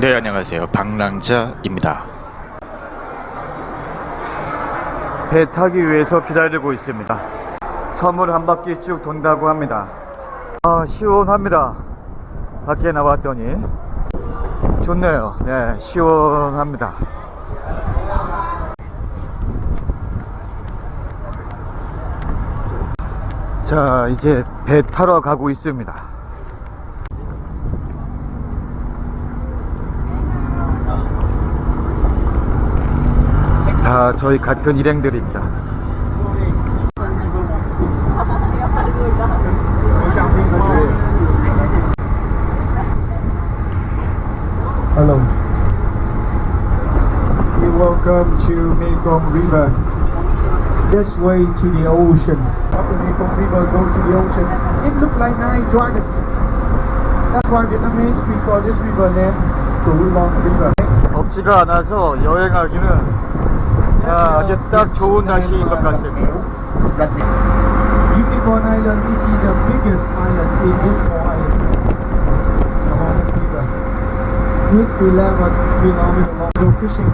네, 안녕하세요. 방랑자입니다. 배 타기 위해서 기다리고 있습니다. 섬을 한 바퀴 쭉 돈다고 합니다. 아, 시원합니다. 밖에 나왔더니 좋네요. 네, 시원합니다. 자, 이제 배 타러 가고 있습니다. 다 저희 같은 일행들입니다. Hello. We welcome to Mekong River. This way to the ocean. Up the Mekong River, go to the ocean. It looked like nine dragons. That's why Vietnamese we call this river name Cửu Long River. 덥지가 않아서 여행하기는 아, 아주 딱 좋은 날씨인 것 같습니다. Unicorn Island is the biggest island in this four islands. Along this river. With 11 kilometers long road fishing.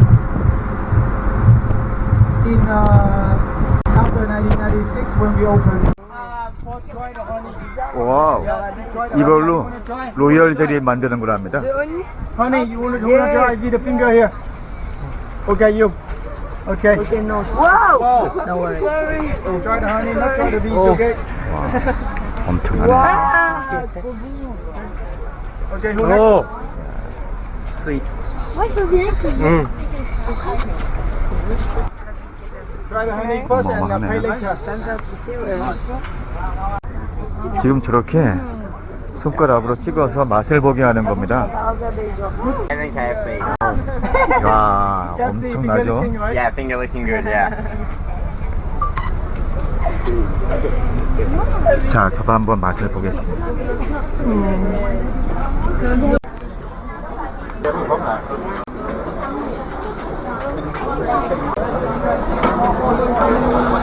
Since uh, after 1996 when we opened 와우. 이걸로 로열 젤리 만드는 거랍니다. Honey, you you wanna try? The finger here. Okay, you. Okay. Okay, no. Wow. No worries. Sorry. Oh, try the honey, not try the bees, okay? 와, 엄청나네. Okay, who next? Try the honey first and uh, pay later. 지금 저렇게 손가락으로 찍어서 맛을 보게 하는 겁니다. 와, 엄청나죠? Yeah, finger looking good, yeah. 자, 저도 한번 맛을 보겠습니다. 아.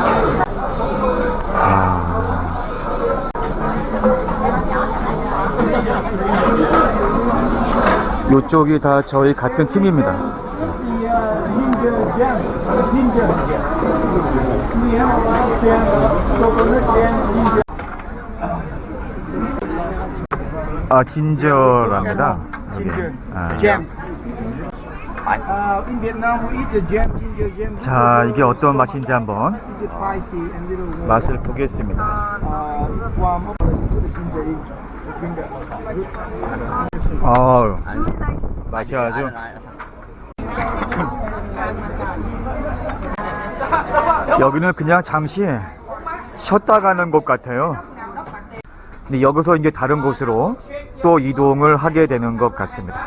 요쪽이 다 저희 같은 팀입니다. Uh. 아, 진저랍니다. 여기. 아. Uh. 자, 이게 어떤 맛인지 한번? 맛을 보겠습니다. 아우, 맛이 아주 여기는 그냥 잠시 쉬었다 가는 곳 같아요. 근데 여기서 이제 다른 곳으로 또 이동을 하게 되는 것 같습니다.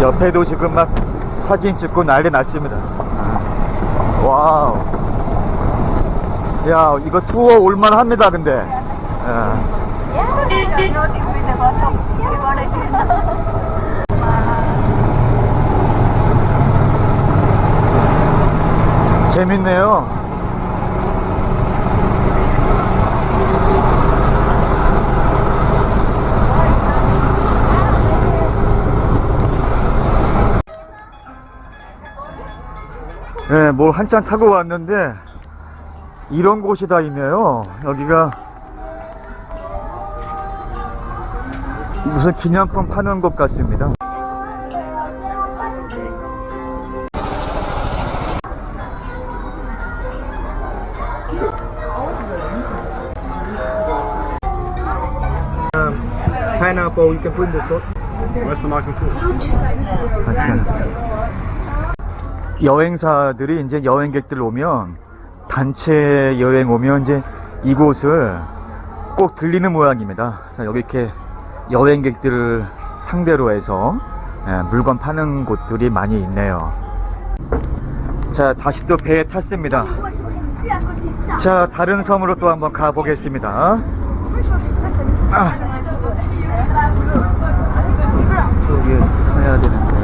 옆에도 지금 막 사진 찍고 난리 났습니다. 와우. 야, 이거 투어 올만 합니다, 근데. 예. 재밌네요. 네, 뭘 한참 타고 왔는데 이런 곳이 다 있네요. 여기가 무슨 기념품 파는 곳 같습니다. Pineapple, you can put in the sauce. 같지 않습니다. 여행사들이 이제 여행객들 오면 단체 여행 오면 이제 이곳을 꼭 들리는 모양입니다. 여기 이렇게 여행객들을 상대로 해서 예, 물건 파는 곳들이 많이 있네요. 자, 다시 또 배에 탔습니다. 자, 다른 섬으로 또 한번 가보겠습니다. 아, 저기 해야 되는데.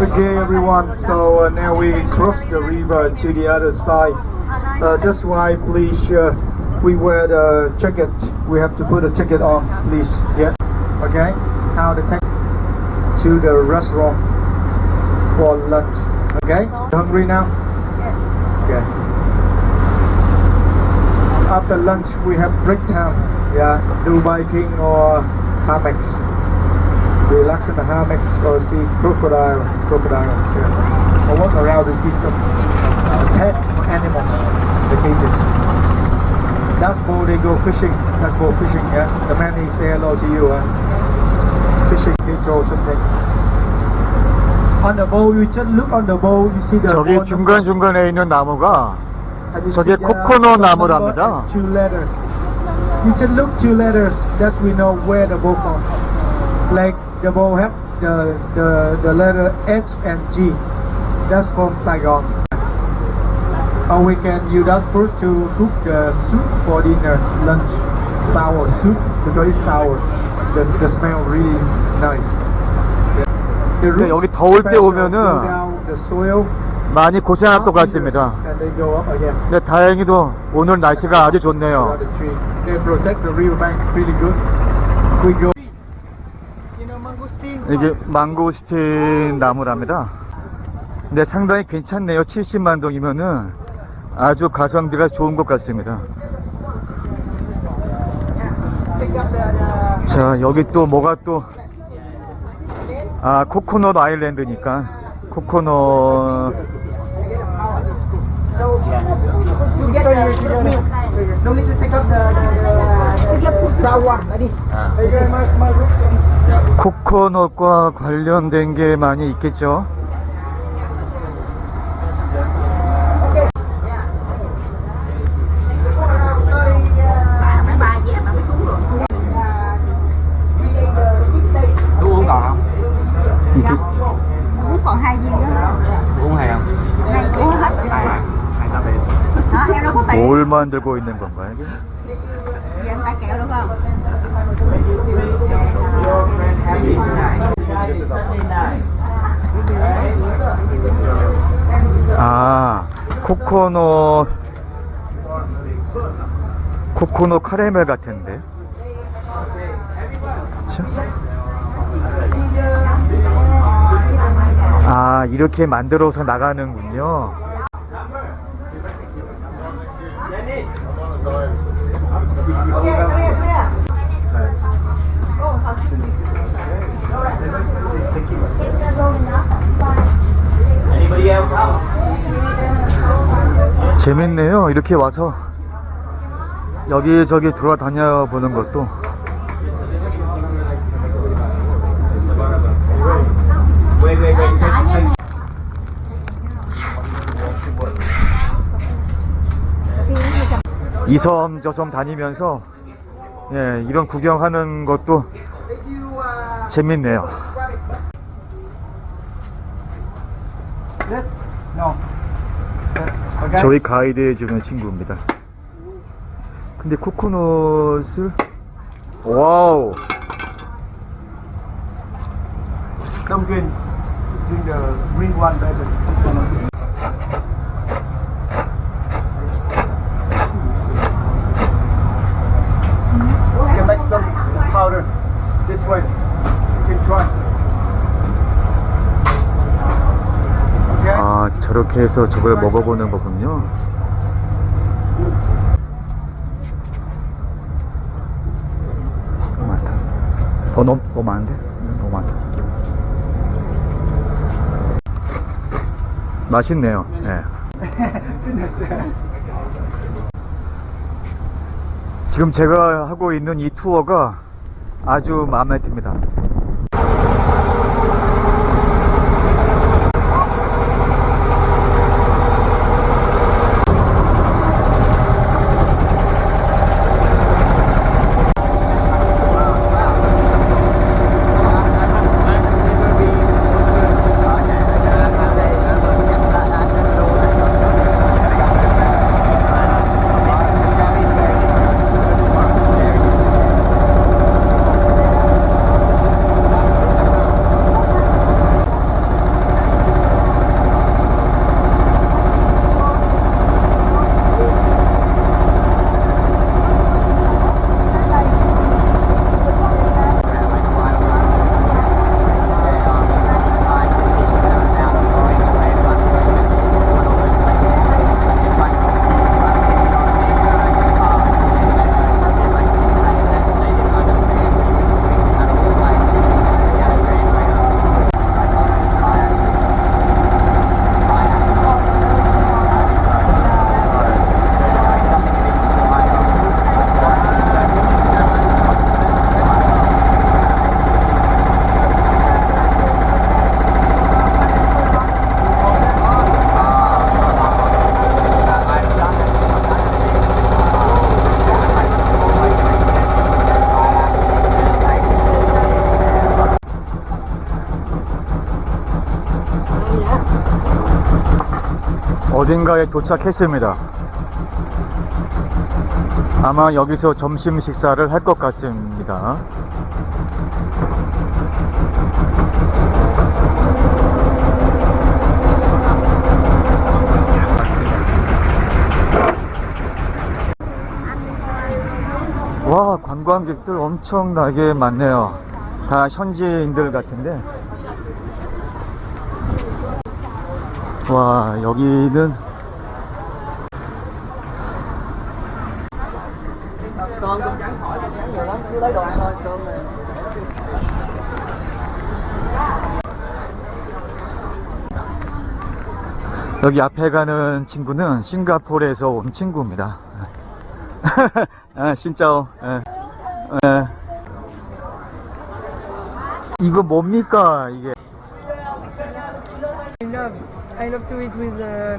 Okay, everyone. So uh, now we cross the river to the other side. Uh, that's why please uh, we wear the jacket, we have to put a ticket on, please. Yeah. Okay. Now the take to the restaurant for lunch. Okay. Hungry now? Yeah. Okay. After lunch, we have break time. Yeah, do biking or hammocks. Relax in the hammocks or see crocodile, crocodile. Yeah. Or walk around to see some pets, animals, the cages. That's where they go fishing. That's for fishing. Yeah. The man he say hello to you. Uh. Fishing cage or something. On the boat, you just look on the boat. You see the 저기 boat 중간 중간에 있는 나무가 And you 저게 see there are 코코넛 some 나무랍니다. number and Two letters. You just look two letters. That's we know where the boat from. Like the boat have the the the letter H and G. That's from Saigon. Or we can use that fruit to cook the soup for dinner, lunch, sour soup because it's sour. The the smell really nice. The roots 여기 더울 때 special 오면은 go down the soil. 많이 고생할 것 같습니다. And they go up again. 근데 다행히도 오늘 날씨가 아주 좋네요. the tree. They protect the riverbank really good. We go. 이게 망고스틴 나무랍니다. 근데 상당히 괜찮네요. 70만 동이면은 아주 가성비가 좋은 것 같습니다. 자, 여기 또 뭐가 또, 아, 코코넛 아일랜드니까, 코코넛, this. 코코넛과 관련된 게 많이 있겠죠. 뭘 만들고 있는 건가요? 이게? 아, 코코넛, 코코넛 카라멜 같은데. 그쵸? 아, 이렇게 만들어서 나가는군요. 재밌네요. 이렇게 와서 여기저기 돌아다녀 보는 것도. 이 섬 저 섬 다니면서 예, 이런 구경하는 것도 재밌네요. 저희 가이드 해주는 친구입니다. 근데 코코넛을 와우 Don't drink. Drink the green one better. You can make some powder this way. You can try. Okay. 아 저렇게 해서 저걸 먹어보는 거군요. 많다. 더 너무 너무 많은데? 음, 너무 많다. 맛있네요. 예. 지금 제가 하고 있는 이 투어가 아주 마음에 듭니다. 어딘가에 도착했습니다. 아마 여기서 점심 식사를 할 것 같습니다. 와, 관광객들 엄청나게 많네요. 다 현지인들 같은데. 와, 여기는 여기 앞에 가는 친구는 싱가포르에서 온 친구입니다. 아, 진짜. 예. 예. 이거 뭡니까 이게? I love to eat with the.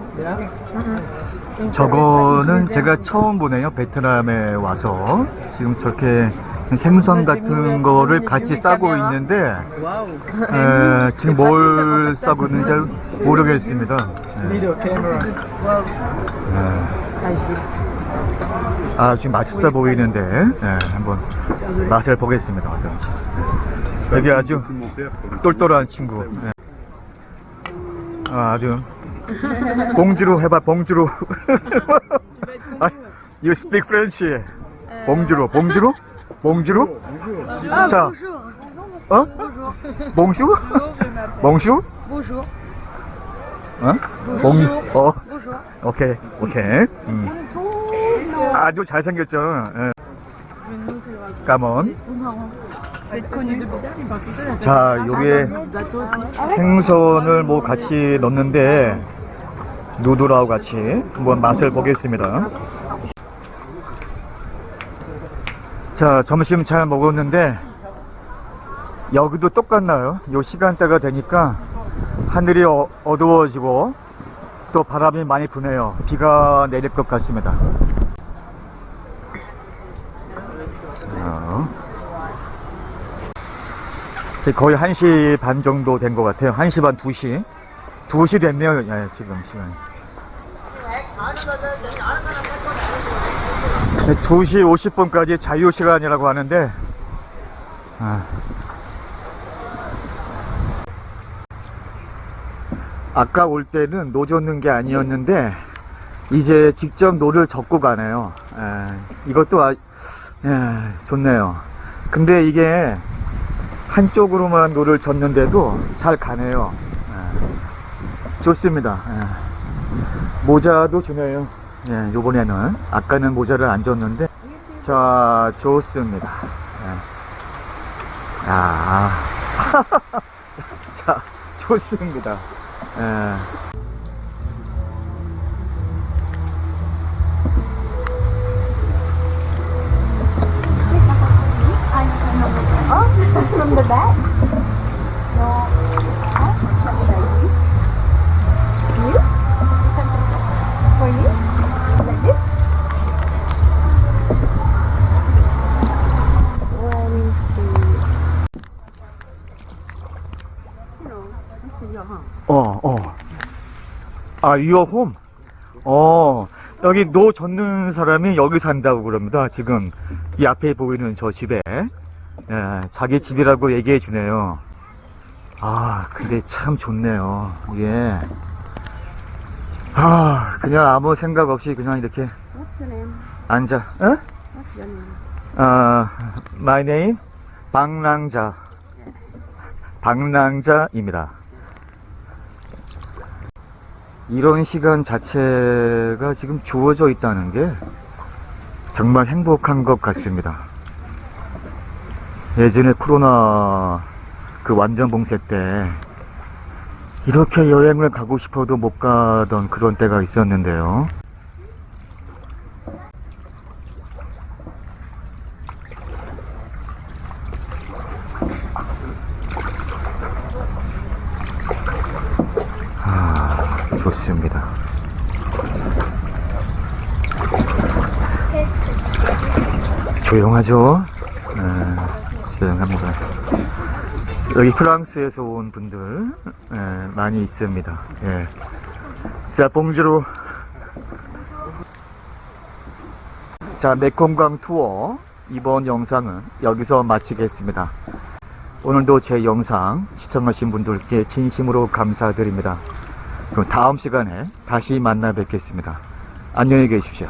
Mm-hmm. 저거는 제가 처음 보네요. 베트남에 와서 지금 저렇게 생선 같은 거를 같이 싸고 있는데 에, 지금 뭘 싸고 있는지 잘 모르겠습니다. camera. 예. 아 지금 맛있어 보이는데 예, 한번 맛을 보겠습니다. 어떤지. 여기 아주 똘똘한 친구. 예. 아, 아주 봉주로 해봐 봉주로. 아, you speak French? 봉주로 봉주로 봉주로? Ah, 자. 어? 봉슈? 봉슈? 어? 봉, 어. 오케이, 오케이. 음. 아주 잘생겼죠. 예. 까먼. 자, 요게 생선을 뭐 같이 넣는데 누들하고 같이 한번 맛을 보겠습니다. 자, 점심 잘 먹었는데 여기도 똑같나요? 요 시간대가 되니까 하늘이 어, 어두워지고 또 바람이 많이 부네요. 비가 내릴 것 같습니다. 자. 이제 거의 1시 반 정도 된 것 같아요. 1시 반, 2시. 2시 됐네요, 예, 지금 시간이. 네, 2시 50분까지 자유 시간이라고 하는데, 아. 아까 올 때는 노 젓는 게 아니었는데, 이제 직접 노를 젓고 가네요. 예, 이것도 아, 예, 좋네요. 근데 이게, 한쪽으로만 노를 젓는데도 잘 가네요. 예. 좋습니다. 예. 모자도 주네요. 예, 요번에는. 아까는 모자를 안 줬는데. 자, 좋습니다. 예. 아. 자, 좋습니다. 예. Oh, back? From the back. You? Your home. 어, 어. 아? 어, 여기 노 젓는 사람이 여기 산다고 그럽니다. 지금 이 앞에 보이는 저 집에. 예, 자기 집이라고 얘기해 주네요. 아, 근데 참 좋네요. 이게. 아, 그냥 아무 생각 없이 그냥 이렇게 name? 앉아. 어? 아, my name 방랑자. 방랑자입니다. 이런 시간 자체가 지금 주어져 있다는 게 정말 행복한 것 같습니다. 예전에 코로나 그 완전 봉쇄 때 이렇게 여행을 가고 싶어도 못 가던 그런 때가 있었는데요. 아, 좋습니다. 조용하죠? 다양합니다. 여기 프랑스에서 온 분들 예, 많이 있습니다. 예. 자, 봉주로 자, 메콩강 투어 이번 영상은 여기서 마치겠습니다. 오늘도 제 영상 시청하신 분들께 진심으로 감사드립니다. 그럼 다음 시간에 다시 만나 뵙겠습니다. 안녕히 계십시오.